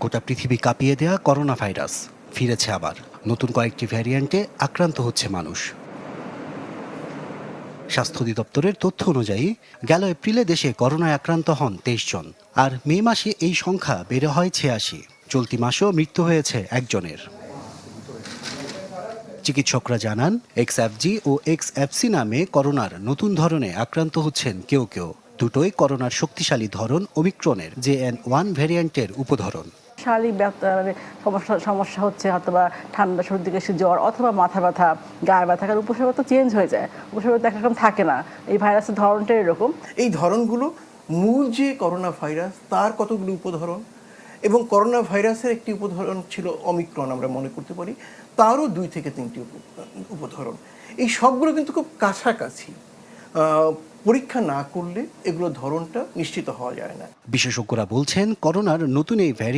গোটা পৃথিবী কাঁপিয়ে দেয়া করোনা ভাইরাস ফিরেছে আবার। নতুন কয়েকটি ভ্যারিয়েন্টে আক্রান্ত হচ্ছে মানুষ। স্বাস্থ্য অধিদপ্তরের তথ্য অনুযায়ী, গেল এপ্রিলে দেশে করোনায় আক্রান্ত হন তেইশ জন। আর মে মাসে এই সংখ্যা বেড়ে হয় ছিয়াশি। চলতি মাসেও মৃত্যু হয়েছে একজনের। চিকিৎসকরা জানান এক্সএফজি ও এক্সএফসি নামে করোনার নতুন ধরনে আক্রান্ত হচ্ছেন কেউ কেউ। দুটোই করোনার শক্তিশালী ধরন ওমিক্রনের জে এন ওয়ান ভ্যারিয়েন্টের উপধরন। শারীরিক মানে সমস্যা সমস্যা হচ্ছে অথবা ঠান্ডা সর্দি কাশি জ্বর অথবা মাথা ব্যথা গায়ে ব্যথা কারণ উপসর্গ তো চেঞ্জ হয়ে যায়। উপসর্গ তো একরকম থাকে না। এই ভাইরাসের ধরনটা এরকম। এই ধরনগুলো মূল যে করোনা ভাইরাস তার কতগুলো উপধরন? এবং করোনা ভাইরাসের একটি উপধরন ছিল অমিক্রন আমরা মনে করতে পারি। তারও দুই থেকে তিনটি উপ- উপধরন। এই সবগুলো কিন্তু খুব কাছাকাছি। পরীক্ষা না করলে এগুলো ধরনটা নিশ্চিত হওয়া যায় না। বিশেষজ্ঞরা বলছেন করোনার নতুন এই ভ্যারিয়েন্ট